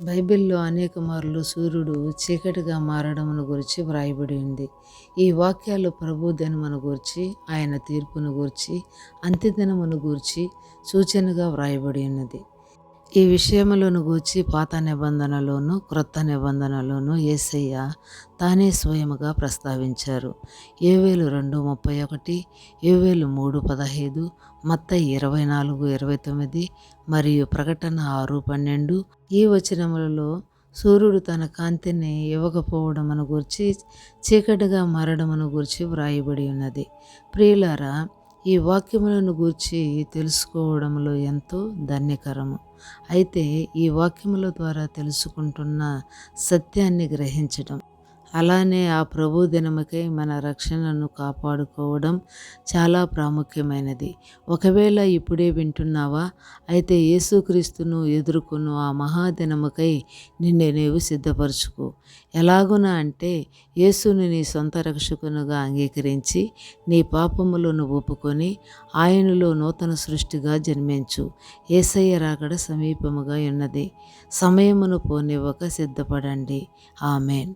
బైబిల్లో అనేక మార్లు సూర్యుడు చీకటిగా మారడమును గురించి వ్రాయబడి ఉంది. ఈ వాక్యాలు ప్రభు దినమును గూర్చి ఆయన తీర్పును గూర్చి అంత్యదినమును గూర్చి సూచనగా వ్రాయబడి ఉన్నది. ఈ విషయములను గూర్చి పాత నిబంధనలోను క్రొత్త నిబంధనలోను ఏసయ్య తానే స్వయముగా ప్రస్తావించారు. ఏవేలు రెండు ముప్పై ఒకటి ఏవేలు మూడు పదహైదు మత్త ఇరవై నాలుగు ఇరవై తొమ్మిది మరియు ప్రకటన ఆరు పన్నెండు ఈ వచనములలో సూర్యుడు తన కాంతిని ఇవ్వకపోవడమును గురించి చీకటిగా మారడమును గురించి వ్రాయబడి ఉన్నది. ప్రియులారా ఈ వాక్యములను గూర్చి తెలుసుకోవడంలో ఎంతో ధన్యకరము. అయితే ఈ వాక్యముల ద్వారా తెలుసుకుంటున్న సత్యాన్ని గ్రహించడం అలానే ఆ ప్రభు దినముకై మన రక్షణను కాపాడుకోవడం చాలా ప్రాముఖ్యమైనది. ఒకవేళ ఇప్పుడే వింటున్నావా? అయితే యేసుక్రీస్తును ఎదుర్కొను ఆ మహాదినముకై నిన్నే నీవు సిద్ధపరచుకో. ఎలాగున అంటే యేసుని నీ సొంత రక్షకునుగా అంగీకరించి నీ పాపములను ఒప్పుకొని ఆయనలో నూతన సృష్టిగా జన్మించు. ఏసయ్య రాకడ సమీపముగా ఉన్నది. సమయమును పోనివ్వక సిద్ధపడండి. ఆమెన్.